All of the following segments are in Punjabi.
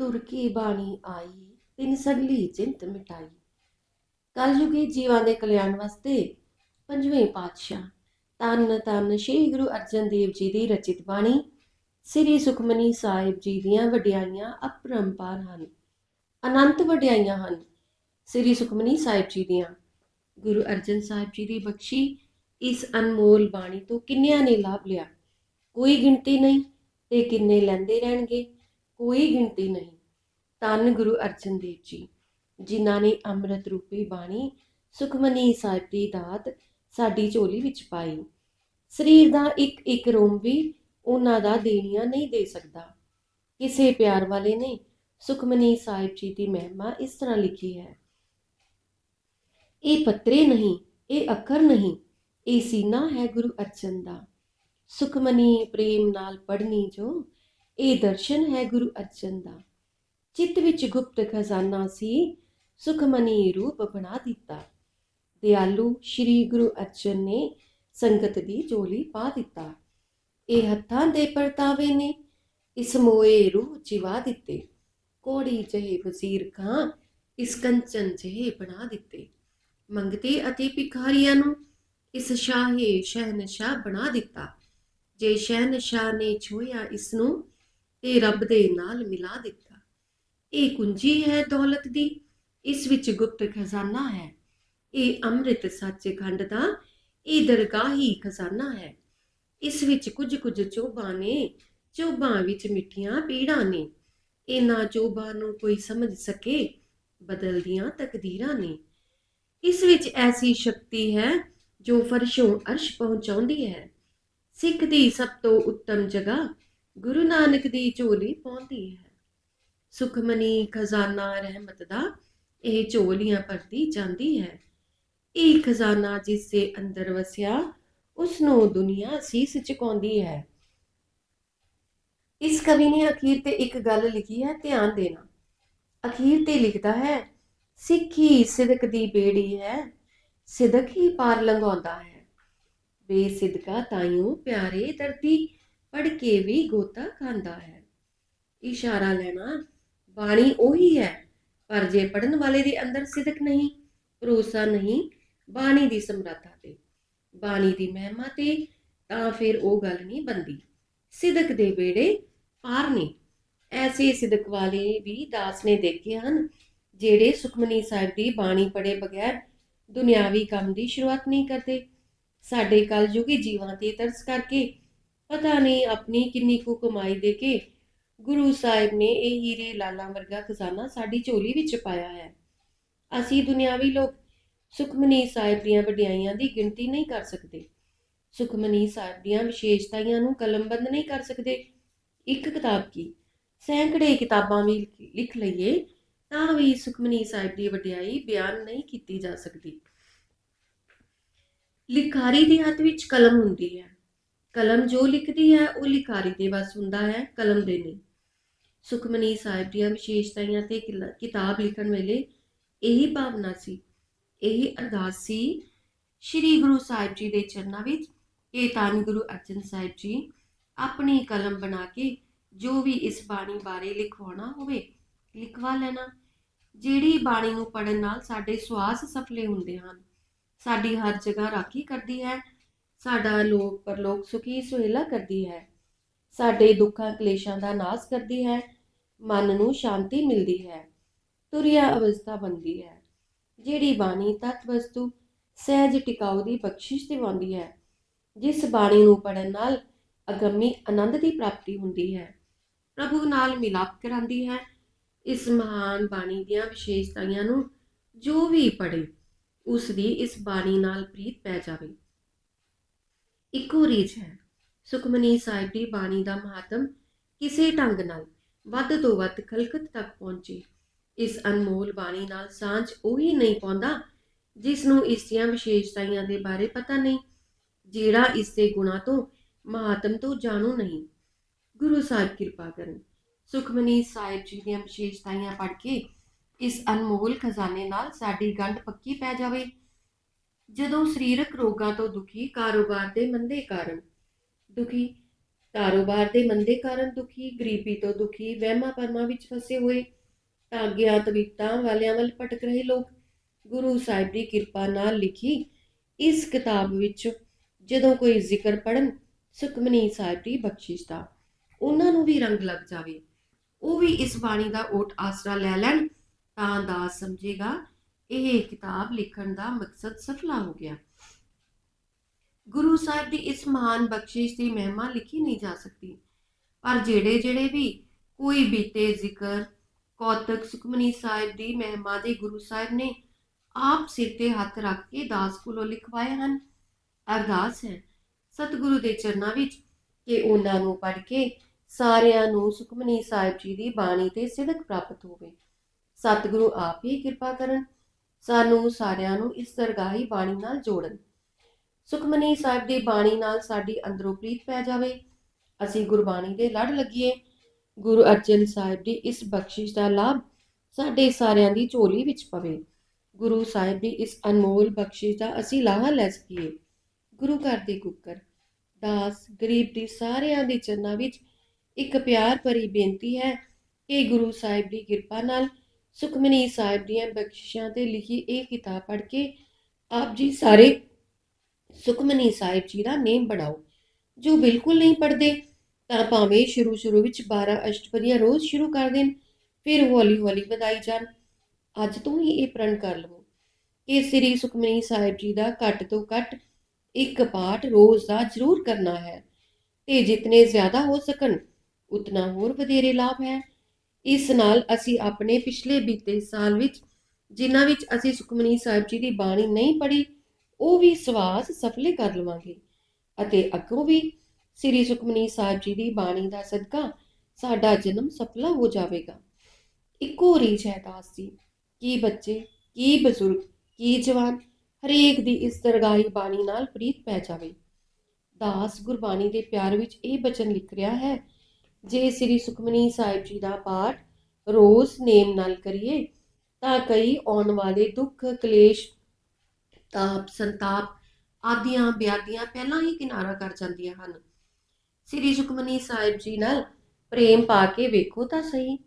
ਤੁਰ ਕੀ ਬਾਣੀ ਆਈ, ਤਿਨ ਸਗਲੀ ਚਿੰਤ ਮਿਟਾਈ। ਕਲਯੁਗੀ ਜੀਵਾਂ ਦੇ ਕਲਿਆਣ ਵਾਸਤੇ ਪੰਜਵੇਂ ਪਾਤਸ਼ਾਹ। ਤਨ ਤਨ ਸ੍ਰੀ ਗੁਰੂ ਅਰਜਨ ਦੇਵ ਜੀ ਦੀ ਰਚਿਤ ਬਾਣੀ, ਸ੍ਰੀ ਸੁਖਮਨੀ ਸਾਹਿਬ ਜੀ ਦੀਆਂ ਵਡਿਆਈਆਂ ਅਪਰੰਪਾਰ ਹਨ, ਅਨੰਤ ਵਡਿਆਈਆਂ ਹਨ, ਸ੍ਰੀ ਸੁਖਮਨੀ ਸਾਹਿਬ ਜੀ ਦੀਆਂ। ਗੁਰੂ ਅਰਜਨ ਸਾਹਿਬ ਜੀ ਦੀ ਬਖਸ਼ੀ ਇਸ ਅਨਮੋਲ ਬਾਣੀ ਤੋਂ ਕਿੰਨਿਆਂ ਨੇ ਲਾਭ ਲਿਆ? ਕੋਈ ਗਿਣਤੀ ਨਹੀਂ ਤੇ ਕਿੰਨੇ ਲੈਂਦੇ ਰਹਿਣਗੇ? ਕੋਈ ਗਿਣਤੀ ਨਹੀਂ। ਧੰਨ ਗੁਰੂ ਅਰਜਨ ਦੇਵ ਜੀ, ਜਿਨ੍ਹਾਂ ਨੇ ਅੰਮ੍ਰਿਤ ਰੂਪੀ ਬਾਣੀ ਸੁਖਮਨੀ ਸਾਹਿਬ ਦੀ ਦਾਤ ਸਾਡੀ ਝੋਲੀ ਵਿੱਚ ਪਾਈ। ਸਰੀਰ ਦਾ ਇੱਕ ਇੱਕ ਰੋਮ ਵੀ ਉਹਨਾਂ ਦਾ ਦੇਣੀਆਂ ਨਹੀਂ ਦੇ ਸਕਦਾ। ਕਿਸੇ ਪਿਆਰ ਵਾਲੇ ਨੇ ਸੁਖਮਨੀ ਸਾਹਿਬ ਜੀ ਦੀ ਮਹਿਮਾ ਇਸ ਤਰ੍ਹਾਂ ਲਿਖੀ ਹੈ। ਇਹ ਪੱਤਰੇ ਨਹੀਂ, ਇਹ ਅੱਖਰ ਨਹੀਂ, ਇਹ ਸੀਨਾ ਹੈ ਗੁਰੂ ਅਰਜਨ ਦਾ। ਸੁਖਮਨੀ ਪ੍ਰੇਮ ਨਾਲ ਪੜਨੀ ਜੋ ਇਹ ਦਰਸ਼ਨ ਹੈ ਗੁਰੂ ਅਰਜਨ ਦਾ। ਚਿੱਤ ਵਿੱਚ ਗੁਪਤ ਖਜ਼ਾਨਾ ਸੀ, ਸੁਖਮਨੀ ਰੂਪ ਬਣਾ ਦਿੱਤਾ। ਦਿਆਲੂ ਸ਼੍ਰੀ ਗੁਰੂ ਅਰਜਨ ਨੇ ਸੰਗਤ ਦੀ ਝੋਲੀ ਪਾ ਦਿੱਤਾ। ਇਹ ਹੱਥਾਂ ਦੇ ਪਰਤਾਵੇ ਨੇ, ਇਸ ਮੋਏ ਰੂਹ ਜਿਵਾ ਦਿੱਤੇ। ਕੋੜੀ ਜਹੇ ਵਜ਼ੀਰ ਖਾਂ ਇਸ ਕੰਚਨ ਜਹੇ ਬਣਾ ਦਿੱਤੇ। ਮੰਗਤੇ ਅਤੇ ਭਿਖਾਰੀਆਂ ਨੂੰ ਇਸ ਸ਼ਾਹੇ ਸ਼ਹਿਨਸ਼ਾਹ ਬਣਾ ਦਿੱਤਾ। ਜੇ ਸ਼ਹਿਨਸ਼ਾਹ ਨੇ ਛੋਇਆ ਇਸ ਨੂੰ ਇਹ ਰੱਬ ਦੇ ਨਾਲ ਮਿਲਾ ਦਿੱਤਾ। ਇਹ ਕੁੰਜੀ ਹੈ ਦੌਲਤ ਦੀ, ਇਸ ਵਿੱਚ ਗੁਪਤ ਖਜ਼ਾਨਾ ਹੈ। ਇਹ ਅੰਮ੍ਰਿਤ ਸੱਚਖੰਡ ਦਾ, ਇਹ ਦਰਗਾਹੀ ਖਜ਼ਾਨਾ ਹੈ। ਇਸ ਵਿੱਚ ਕੁਝ ਕੁਝ ਚੋਬਾਂ ਨੇ ਚੋਬਾਂ ਵਿੱਚ ਮਿੱਠੀਆਂ ਪੀੜਾਂ ਨੇ। ਇਹਨਾਂ ਚੋਬਾਂ ਨੂੰ ਕੋਈ ਸਮਝ ਸਕੇ, ਬਦਲਦੀਆਂ ਤਕਦੀਰਾਂ ਨੇ। ਇਸ ਵਿੱਚ ਐਸੀ ਸ਼ਕਤੀ ਹੈ ਜੋ ਫਰਸ਼ੋਂ ਅਰਸ਼ ਪਹੁੰਚਾਉਂਦੀ ਹੈ। ਸਿੱਖ ਦੀ ਸਭ ਤੋਂ ਉੱਤਮ ਜਗ੍ਹਾ ਗੁਰੂ ਨਾਨਕ ਦੀ ਝੋਲੀ ਪਾਉਂਦੀ ਹੈ। ਸੁਖਮਨੀ ਖਜ਼ਾਨਾ ਰਹਿਮਤ ਦਾ ਇਹ ਝੋਲੀਆਂ ਭਰਦੀ ਜਾਂਦੀ ਹੈ। ਇਹ ਖਜ਼ਾਨਾ ਜਿਸ ਦੇ ਅੰਦਰ ਵਸਿਆ ਉਸ ਨੂੰ ਦੁਨੀਆ ਸੀਸ ਝੁਕਾਉਂਦੀ ਹੈ। ਇਸ ਕਵੀ ਨੇ ਅਖੀਰ ਤੇ ਇੱਕ ਗੱਲ ਲਿਖੀ ਹੈ, ਧਿਆਨ ਦੇਣਾ। ਅਖੀਰ ਤੇ ਲਿਖਦਾ ਹੈ, ਸਿੱਖੀ ਸਿਦਕ ਦੀ ਬੇੜੀ ਹੈ, ਸਿਦਕ ਹੀ ਪਾਰ ਲੰਘਾਉਂਦਾ ਹੈ। ਬੇਸਿਦਕਾ ਤਾਈਓ ਪਿਆਰੇ ਦਰਦੀ ਪੜ ਕੇ ਵੀ ਗੋਤਾ ਖਾਂਦਾ ਹੈ। ਇਸ਼ਾਰਾ ਲੈਣਾ ਬਾਣੀ ਉਹੀ ਹੈ, ਪਰ ਜੇ ਪੜਨ ਵਾਲੇ ਦੇ ਅੰਦਰ ਸਿਦਕ ਨਹੀਂ, ਭਰੋਸਾ ਨਹੀਂ, ਬਾਣੀ ਦੀ ਸਮਰੱਥਾ ਤੇ। ਬਾਣੀ ਦੀ ਮਹਿਮਾ ਤੇ ਤਾਂ ਫਿਰ ਉਹ ਗੱਲ ਨਹੀਂ ਬੰਦੀ ਸਿਦਕ ਦੇ ਬੇੜੇ ਪਾਰ ਨੇ। ਐਸੇ ਸਿਦਕ ਵਾਲੇ ਵੀ ਦਾਸ ਨੇ ਦੇਖੇ ਹਨ, ਜਿਹੜੇ ਸੁਖਮਨੀ ਸਾਹਿਬ ਦੀ ਬਾਣੀ ਪੜੇ ਬਗੈਰ ਦੁਨਿਆਵੀ ਕੰਮ ਦੀ ਸ਼ੁਰੂਆਤ ਨਹੀਂ ਕਰਦੇ। ਸਾਡੇ ਕਲਯੁਗੀ ਜੀਵਾਂ ਤੇ ਤਰਸ ਕਰਕੇ ਪਤਾ ਨਹੀਂ ਆਪਣੀ ਕਿੰਨੀ ਕੁ ਕਮਾਈ ਦੇ ਕੇ ਗੁਰੂ ਸਾਹਿਬ ਨੇ ਇਹ ਹੀਰੇ ਲਾਲਾਂ ਵਰਗਾ ਖਜ਼ਾਨਾ ਸਾਡੀ ਝੋਲੀ ਵਿੱਚ ਪਾਇਆ ਹੈ। ਅਸੀਂ ਦੁਨਿਆਵੀ ਲੋਕ ਸੁਖਮਨੀ ਸਾਹਿਬ ਦੀਆਂ ਵਡਿਆਈਆਂ ਦੀ ਗਿਣਤੀ ਨਹੀਂ ਕਰ ਸਕਦੇ। ਸੁਖਮਨੀ ਸਾਹਿਬ ਦੀਆਂ ਵਿਸ਼ੇਸ਼ਤਾਵਾਂ ਨੂੰ ਕਲਮਬੰਦ ਨਹੀਂ ਕਰ ਸਕਦੇ। ਇੱਕ ਕਿਤਾਬ ਕੀ? ਸੈਂਕੜੇ ਕਿਤਾਬਾਂ ਵੀ ਲਿਖ ਲਈਏ, ਤਾਂ ਵੀ ਸੁਖਮਨੀ ਸਾਹਿਬ ਦੀ ਵਡਿਆਈ ਬਿਆਨ ਨਹੀਂ ਕੀਤੀ ਜਾ ਸਕਦੀ। ਲਿਖਾਰੀ ਦੇ ਹੱਥ ਵਿੱਚ ਕਲਮ ਹੁੰਦੀ ਹੈ। ਕਲਮ ਜੋ ਲਿਖਦੀ ਹੈ, ਉਹ ਲਿਖਾਰੀ ਦੇ ਵੱਸ ਹੁੰਦਾ ਹੈ, ਕਲਮ ਦੇ ਨਹੀਂ ਸੁਖਮਨੀ ਸਾਹਿਬ ਦੀਆਂ ਵਿਸ਼ੇਸ਼ਤਾਵਾਂ ਤੇ ਕਿਲਾ- ਕਿਤਾਬ ਲਿਖਣ ਵੇਲੇ ਇਹੀ ਭਾਵਨਾ ਸੀ, ਇਹ ਅਰਦਾਸ ਸੀ, ਸ੍ਰੀ ਗੁਰੂ ਸਾਹਿਬ ਜੀ ਦੇ ਚਰਨਾਂ ਵਿੱਚ ਇਹ ਧੰਨ ਗੁਰੂ ਅਰਜਨ ਸਾਹਿਬ ਜੀ ਆਪਣੀ ਕਲਮ ਬਣਾ ਕੇ ਜੋ ਵੀ ਇਸ ਬਾਣੀ ਬਾਰੇ ਲਿਖਵਾਉਣਾ ਹੋਵੇ, ਲਿਖਵਾ ਲੈਣਾ। ਜਿਹੜੀ ਬਾਣੀ ਨੂੰ ਪੜਨ ਨਾਲ ਸਾਡੇ ਸਵਾਸ ਸਫਲੇ ਹੁੰਦੇ ਹਨ। ਸਾਡੀ ਹਰ ਜਗ੍ਹਾ ਰਾਖੀ ਕਰਦੀ ਹੈ ਸਾਡਾ ਲੋਕ ਪਰਲੋਕ ਸੁਖੀ ਸੁਹੇਲਾ ਕਰਦੀ ਹੈ। ਸਾਡੇ ਦੁੱਖਾਂ ਕਲੇਸ਼ਾਂ ਦਾ ਨਾਸ਼ ਕਰਦੀ ਹੈ। ਮਨ ਨੂੰ ਸ਼ਾਂਤੀ ਮਿਲਦੀ ਹੈ। ਤੁਰਿਆ ਅਵਸਥਾ ਬਣਦੀ ਹੈ। ਜਿਹੜੀ ਬਾਣੀ ਤਤ ਵਸਤੂ ਸਹਿਜ ਟਿਕਾਉ ਦੀ ਬਖਸ਼ਿਸ਼ ਦਿਵਾਉਂਦੀ ਹੈ, ਜਿਸ ਬਾਣੀ ਨੂੰ ਪੜਨ ਨਾਲ ਅਗੰਮੀ ਆਨੰਦ ਦੀ ਪ੍ਰਾਪਤੀ ਹੁੰਦੀ ਹੈ। ਪ੍ਰਭੂ ਨਾਲ ਮਿਲਾਪ ਕਰਾਂਦੀ ਹੈ। ਇਸ ਮਹਾਨ ਬਾਣੀ ਦੀਆਂ ਵਿਸ਼ੇਸ਼ਤਾਵਾਂ ਨੂੰ ਜੋ ਵੀ ਪੜੇ ਉਸ ਦੀ ਇਸ ਬਾਣੀ ਨਾਲ ਪ੍ਰੀਤ ਪੈ ਜਾਵੇ। ਇੱਕੋ ਰੀਝ ਹੈ। ਸੁਖਮਨੀ ਸਾਹਿਬ ਦੀ ਬਾਣੀ ਦਾ ਮਹਾਤਮ ਕਿਸੇ ਢੰਗ ਨਾਲ ਵੱਧ ਤੋਂ ਵੱਧ ਖਲਕਤ ਤੱਕ ਪਹੁੰਚੇ। ਇਸ ਅਨਮੋਲ ਬਾਣੀ ਨਾਲ ਸਾਂਝ ਉਹੀ ਨਹੀਂ ਪਾਉਂਦਾ ਜਿਸ ਨੂੰ ਇਸ ਦੀਆਂ ਵਿਸ਼ੇਸ਼ਤਾਵਾਂ ਦੇ ਬਾਰੇ ਪਤਾ ਨਹੀਂ, ਜਿਹੜਾ ਇਸ ਦੇ ਗੁਣਾ ਤੋਂ, ਮਹਾਤਮ ਤੋਂ ਜਾਣੂ ਨਹੀਂ। ਗੁਰੂ ਸਾਹਿਬ ਕਿਰਪਾ ਕਰਨ। ਸੁਖਮਨੀ ਸਾਹਿਬ ਜੀ ਦੀਆਂ ਵਿਸ਼ੇਸ਼ਤਾਵਾਂ ਪੜ੍ਹ ਕੇ ਇਸ ਅਨਮੋਲ ਖਜ਼ਾਨੇ ਨਾਲ ਸਾਡੀ ਗੰਢ ਪੱਕੀ ਪੈ ਜਾਵੇ। ਜਦੋਂ ਸਰੀਰਕ ਰੋਗਾਂ ਤੋਂ ਦੁਖੀ, ਕਾਰੋਬਾਰ ਦੇ ਮੰਦੇ ਕਾਰਨ ਦੁਖੀ, ਕਾਰੋਬਾਰ ਦੇ ਮੰਦੇ ਕਾਰਨ ਦੁਖੀ, ਗਰੀਬੀ ਤੋਂ ਦੁਖੀ, ਵਹਿਮਾਂ ਭਰਮਾਂ ਵਿੱਚ ਫਸੇ ਹੋਏ, ਤਾਂ ਅਗਿਆਤਵਿਕਤਾ ਵਾਲਿਆਂ ਵੱਲ ਭਟਕ ਰਹੇ ਲੋਕ। ਗੁਰੂ ਸਾਹਿਬ ਦੀ ਕਿਰਪਾ ਨਾਲ ਲਿਖੀ ਇਸ ਕਿਤਾਬ ਵਿੱਚ ਜਦੋਂ ਕੋਈ ਜ਼ਿਕਰ ਪੜਨ ਸੁਖਮਨੀ ਸਾਹਿਬ ਦੀ ਬਖਸ਼ਿਸ਼ ਦਾ, ਉਹਨਾਂ ਨੂੰ ਵੀ ਰੰਗ ਲੱਗ ਜਾਵੇ। ਉਹ ਵੀ ਇਸ ਬਾਣੀ ਦਾ ਓਟ ਆਸਰਾ ਲੈ ਲੈਣ, ਤਾਂ ਦਾਸ ਸਮਝੇਗਾ ਇਹ ਕਿਤਾਬ ਲਿਖਣ ਦਾ ਮਕਸਦ ਸਫਲਾ ਹੋ ਗਿਆ। ਗੁਰੂ ਸਾਹਿਬ ਦੀ ਇਸ ਮਹਾਨ ਬਖਸ਼ਿਸ਼ ਦੀ ਮਹਿਮਾ ਲਿਖੀ ਨਹੀਂ ਜਾ ਸਕਦੀ। ਪਰ ਜਿਹੜੇ ਜਿਹੜੇ ਵੀ ਕੋਈ ਬੀਤੇ ਜ਼ਿਕਰ, ਕੌਤਕ ਸੁਖਮਨੀ ਸਾਹਿਬ ਦੀ ਮਹਿਮਾ ਦੇ ਗੁਰੂ ਸਾਹਿਬ ਨੇ ਆਪ ਸਿਰ ਤੇ ਹੱਥ ਰੱਖ ਕੇ ਦਾਸ ਕੋਲੋਂ ਲਿਖਵਾਏ ਹਨ। ਅਰਦਾਸ ਹੈ, ਸਤਿਗੁਰੂ ਦੇ ਚਰਨਾਂ ਵਿੱਚ ਕਿ ਉਹਨਾਂ ਨੂੰ ਪੜ੍ਹ ਕੇ ਸਾਰਿਆਂ ਨੂੰ ਸੁਖਮਨੀ ਸਾਹਿਬ ਜੀ ਦੀ ਬਾਣੀ ਤੇ ਸਿਦਕ ਪ੍ਰਾਪਤ ਹੋਵੇ। ਸਤਿਗੁਰੂ ਆਪ ਹੀ ਕਿਰਪਾ ਕਰਨ। ਸਾਨੂੰ ਸਾਰਿਆਂ ਨੂੰ ਇਸ ਦਰਗਾਹੀ ਬਾਣੀ ਨਾਲ ਜੋੜਨ। ਸੁਖਮਨੀ ਸਾਹਿਬ ਦੀ ਬਾਣੀ ਨਾਲ ਸਾਡੀ ਅੰਦਰੋਂ ਪ੍ਰੀਤ ਪੈ ਜਾਵੇ। ਅਸੀਂ ਗੁਰਬਾਣੀ ਦੇ ਲੜ ਲੱਗੀਏ। ਗੁਰੂ ਅਰਜਨ ਸਾਹਿਬ ਦੀ ਇਸ ਬਖਸ਼ਿਸ਼ ਦਾ ਲਾਭ ਸਾਡੇ ਸਾਰਿਆਂ ਦੀ ਝੋਲੀ ਵਿੱਚ ਪਵੇ। ਗੁਰੂ ਸਾਹਿਬ ਦੀ ਇਸ ਅਨਮੋਲ ਬਖਸ਼ਿਸ਼ ਦਾ ਅਸੀਂ ਲਾਹਾ ਲੈ ਸਕੀਏ। ਗੁਰੂ ਘਰ ਦੇ ਕੁੱਕਰ, ਦਾਸ, ਗਰੀਬ ਦੀ ਸਾਰਿਆਂ ਦੇ ਚਰਨਾਂ ਵਿੱਚ ਇੱਕ ਪਿਆਰ ਭਰੀ ਬੇਨਤੀ ਹੈ ਕਿ ਗੁਰੂ ਸਾਹਿਬ ਦੀ ਕਿਰਪਾ ਨਾਲ ਸੁਖਮਨੀ ਸਾਹਿਬ ਦੀਆਂ ਬਖਸ਼ਿਸ਼ਾਂ ਤੇ ਲਿਖੀ ਇਹ ਕਿਤਾਬ ਪੜ੍ਹ ਕੇ ਆਪ ਜੀ ਸਾਰੇ ਸੁਖਮਨੀ ਸਾਹਿਬ ਜੀ ਦਾ ਨੇਮ ਬਣਾਓ। ਜੋ ਬਿਲਕੁਲ ਨਹੀਂ ਪੜ੍ਹਦੇ, ਤਾਂ ਭਾਵੇਂ ਸ਼ੁਰੂ ਸ਼ੁਰੂ ਵਿੱਚ 12 ਅਸ਼ਟਪਦੀਆਂ ਰੋਜ਼ ਸ਼ੁਰੂ ਕਰ ਦੇਣ, ਫਿਰ ਹੌਲੀ ਹੌਲੀ ਵਧਾਈ ਜਾਣ। ਅੱਜ ਤੋਂ ਹੀ ਇਹ ਪ੍ਰਣ ਕਰ ਲਵੋ ਕਿ ਸ੍ਰੀ ਸੁਖਮਨੀ ਸਾਹਿਬ ਜੀ ਦਾ ਘੱਟ ਤੋਂ ਘੱਟ ਇੱਕ ਪਾਠ ਰੋਜ਼ ਦਾ ਜ਼ਰੂਰ ਕਰਨਾ ਹੈ ਤੇ ਜਿਤਨੇ ਜ਼ਿਆਦਾ ਹੋ ਸਕਣ, ਉਤਨਾ ਹੋਰ ਵਧੇਰੇ ਲਾਭ ਹੈ। ਇਸ ਨਾਲ ਅਸੀਂ ਆਪਣੇ ਪਿਛਲੇ ਬੀਤੇ ਸਾਲ ਵਿੱਚ, ਜਿਨ੍ਹਾਂ ਵਿੱਚ ਅਸੀਂ ਸੁਖਮਨੀ ਸਾਹਿਬ ਜੀ ਦੀ ਬਾਣੀ ਨਹੀਂ ਪੜ੍ਹੀ, ਉਹ ਵੀ ਸਵਾਸ ਸਫਲੇ ਕਰ ਲਵਾਂਗੇ। ਅਤੇ ਅੱਗੋਂ ਵੀ ਸ੍ਰੀ ਸੁਖਮਨੀ ਸਾਹਿਬ ਜੀ ਦੀ ਬਾਣੀ ਦਾ ਸਦਕਾ ਸਾਡਾ ਜਨਮ ਸਫਲਾ ਹੋ ਜਾਵੇਗਾ। ਇੱਕੋ ਰੀਝ ਹੈ ਦਾਸ ਜੀ, ਕੀ ਬੱਚੇ, ਕੀ ਬਜ਼ੁਰਗ, ਕੀ ਜਵਾਨ, ਹਰੇਕ ਦੀ ਇਸ ਦਰਗਾਹੀ ਬਾਣੀ ਨਾਲ ਪ੍ਰੀਤ ਪੈ ਜਾਵੇ। ਦਾਸ ਗੁਰਬਾਣੀ ਦੇ ਪਿਆਰ ਵਿੱਚ ਇਹ ਬਚਨ ਲਿਖ ਰਿਹਾ ਹੈ ਜੇ ਸ੍ਰੀ ਸੁਖਮਨੀ ਸਾਹਿਬ ਜੀ ਦਾ ਪਾਠ ਰੋਜ਼ ਨੇਮ ਨਾਲ ਕਰੀਏ, ਤਾਂ ਕਈ ਆਉਣ ਵਾਲੇ ਦੁੱਖ, ਕਲੇਸ਼, ਤਾਪ, ਸੰਤਾਪ ਆਦੀਆਂ ਬਿਆਦੀਆਂ ਪਹਿਲਾਂ ਹੀ ਕਿਨਾਰਾ ਕਰ ਜਾਂਦੀਆਂ ਹਨ। ਸ੍ਰੀ ਸੁਖਮਨੀ ਸਾਹਿਬ ਜੀ ਨਾਲ ਪ੍ਰੇਮ ਪਾ ਕੇ ਵੇਖੋ ਤਾਂ ਸਹੀ।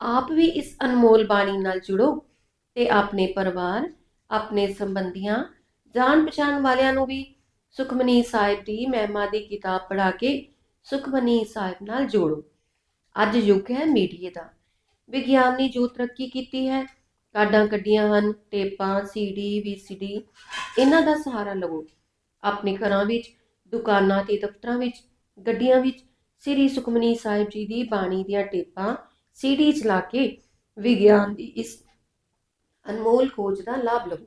ਆਪ ਵੀ ਇਸ ਅਨਮੋਲ ਬਾਣੀ ਨਾਲ ਜੁੜੋ ਤੇ ਆਪਣੇ ਪਰਿਵਾਰ, ਆਪਣੇ ਸੰਬੰਧੀਆਂ ਜਾਣ ਪਛਾਣ ਵਾਲਿਆਂ ਨੂੰ ਵੀ ਸੁਖਮਨੀ ਸਾਹਿਬ ਦੀ ਮਹਿਮਾ ਦੀ ਕਿਤਾਬ ਪੜ੍ਹਾ ਕੇ ਸੁਖਮਨੀ ਸਾਹਿਬ ਨਾਲ ਜੋੜੋ। ਅੱਜ ਯੁੱਗ ਹੈ ਮੀਡੀਆ ਦਾ। ਵਿਗਿਆਨ ਨੇ ਜੋ ਤਰੱਕੀ ਕੀਤੀ ਹੈ ਕਾਡਾਂ ਕੱਢੀਆਂ ਹਨ, ਟੇਪਾਂ ਸੀਡੀ ਵੀਸੀਡੀ ਇਹਨਾਂ ਦਾ ਸਹਾਰਾ ਲਵੋ। ਆਪਣੇ ਘਰਾਂ ਵਿੱਚ, ਦੁਕਾਨਾਂ ਤੇ ਦਫ਼ਤਰਾਂ ਵਿੱਚ, ਗੱਡੀਆਂ ਵਿੱਚ ਸ੍ਰੀ ਸੁਖਮਨੀ ਸਾਹਿਬ ਜੀ ਦੀ ਬਾਣੀ ਦੀਆਂ ਟੇਪਾਂ ਸੀਡੀ ਚਲਾ ਕੇ ਵਿਗਿਆਨ ਦੀ ਇਸ ਅਨਮੋਲ ਖੋਜ ਦਾ ਲਾਭ ਲਵੋ।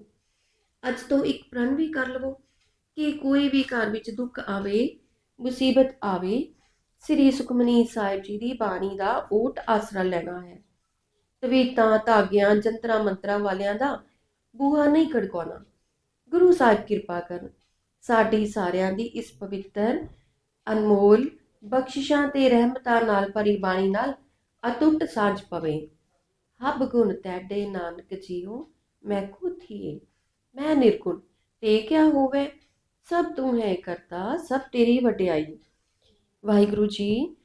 ਅੱਜ ਤੋਂ ਇੱਕ ਪ੍ਰਣ ਵੀ ਕਰ ਲਵੋ ਕਿ ਕੋਈ ਵੀ ਘਰ ਵਿੱਚ ਦੁੱਖ ਆਵੇ ਮੁਸੀਬਤ ਆਵੇ, ਸ੍ਰੀ ਸੁਖਮਨੀ ਸਾਹਿਬ ਜੀ ਦੀ ਬਾਣੀ ਦਾ ਓਟ ਆਸਰਾ ਲੈਣਾ ਹੈ। ਤਵੀਤਾਂ, ਧਾਗਿਆਂ, ਜੰਤਰਾਂ, ਮੰਤਰਾਂ ਵਾਲਿਆਂ ਦਾ ਬੂਹਾ ਨਹੀਂ ਖੜਕਾਉਣਾ। ਗੁਰੂ ਸਾਹਿਬ ਕਿਰਪਾ ਕਰਨ। ਸਾਡੀ ਸਾਰਿਆਂ ਦੀ ਇਸ ਪਵਿੱਤਰ, ਅਨਮੋਲ ਬਖਸ਼ਿਸ਼ਾਂ ਤੇ ਰਹਿਮਤਾਂ ਨਾਲ ਭਰੀ ਬਾਣੀ ਨਾਲ ਅਟੁੱਟ ਸਾਂਝ ਪਵੇ। ਹਬ ਗੁਣ ਤੈਡੇ ਨਾਨਕ ਜੀਓ, ਮੈਂ ਖੁਦ ਹੀ ਮੈਂ ਨਿਰਗੁਣ, ਤੇ ਕਿਆ ਹੋਵੇ? ਸਭ ਤੂੰ ਹੈ ਕਰਤਾ, ਸਭ ਤੇਰੀ ਵਡਿਆਈ। ਵਾਹਿਗੁਰੂ ਜੀ,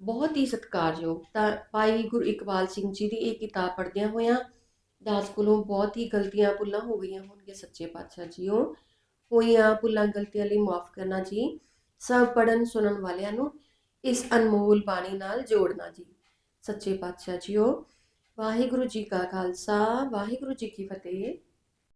ਬਹੁਤ ਹੀ ਸਤਿਕਾਰਯੋਗ। ਤਾਂ ਭਾਈ ਗੁਰੂ ਇਕਬਾਲ ਸਿੰਘ ਜੀ ਦੀ ਇਹ ਕਿਤਾਬ ਪੜ੍ਹਦਿਆਂ ਹੋਇਆਂ ਦਾਸ ਕੋਲੋਂ ਬਹੁਤ ਹੀ ਗਲਤੀਆਂ ਭੁੱਲਾਂ ਹੋ ਗਈਆਂ ਹੋਣਗੀਆਂ ਸੱਚੇ ਪਾਤਸ਼ਾਹ ਜੀਓ। ਹੋਈਆਂ ਭੁੱਲਾਂ ਗਲਤੀਆਂ ਲਈ ਮਾਫ ਕਰਨਾ ਜੀ। ਸਭ ਪੜਨ ਸੁਣਨ ਵਾਲਿਆਂ ਨੂੰ ਇਸ ਅਨਮੋਲ ਬਾਣੀ ਨਾਲ ਜੋੜਨਾ ਜੀ। ਸੱਚੇ ਪਾਤਸ਼ਾਹ ਜੀਓ, ਵਾਹਿਗੁਰੂ ਜੀ ਕਾ ਖਾਲਸਾ, ਵਾਹਿਗੁਰੂ ਜੀ ਕੀ ਫਤਿਹ।